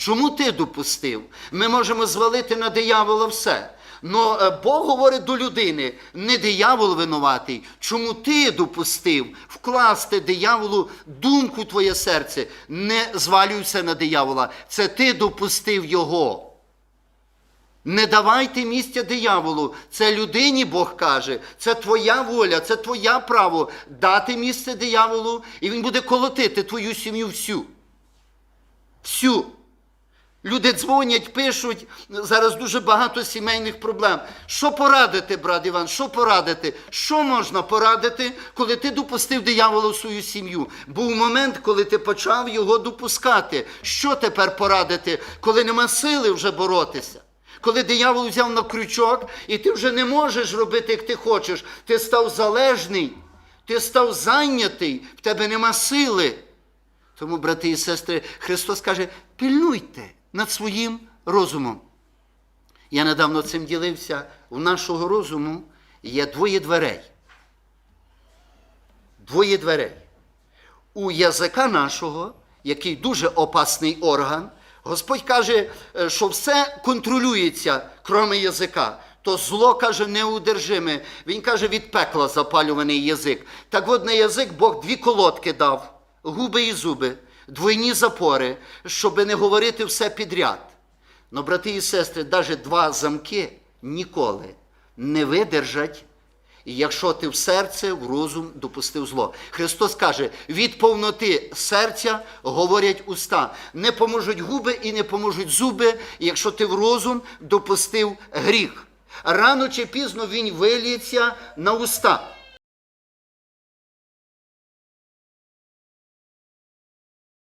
Чому ти допустив? Ми можемо звалити на диявола все. Но Бог говорить до людини, не диявол винуватий. Чому ти допустив вкласти дияволу думку твоє серце? Не звалюйся на диявола. Це ти допустив його. Не давайте місця дияволу. Це людині Бог каже. Це твоя воля, це твоє право дати місце дияволу, і він буде колотити твою сім'ю всю. Всю. Люди дзвонять, пишуть, зараз дуже багато сімейних проблем. Що порадити, брат Іван? Що порадити? Що можна порадити, коли ти допустив диявола в свою сім'ю? Був момент, коли ти почав його допускати. Що тепер порадити, коли нема сили вже боротися? Коли диявол взяв на крючок, і ти вже не можеш робити, як ти хочеш, ти став залежний, ти став зайнятий, в тебе нема сили. Тому, брати і сестри, Христос каже: пильнуйте над своїм розумом. Я недавно цим ділився. У нашого розуму є двоє дверей. Двоє дверей. У язика нашого, який дуже опасний орган, Господь каже, е, що все контролюється, крім язика. То зло каже неудержиме. Він каже, від пекла запалюваний язик. Так от на язик Бог дві колодки дав, губи і зуби, двойні запори, щоб не говорити все підряд. Но, брати і сестри, навіть два замки ніколи не видержать, якщо ти в серце, в розум допустив зло. Христос каже: від повноти серця говорять уста. Не поможуть губи і не поможуть зуби, якщо ти в розум допустив гріх. Рано чи пізно він виліється на уста.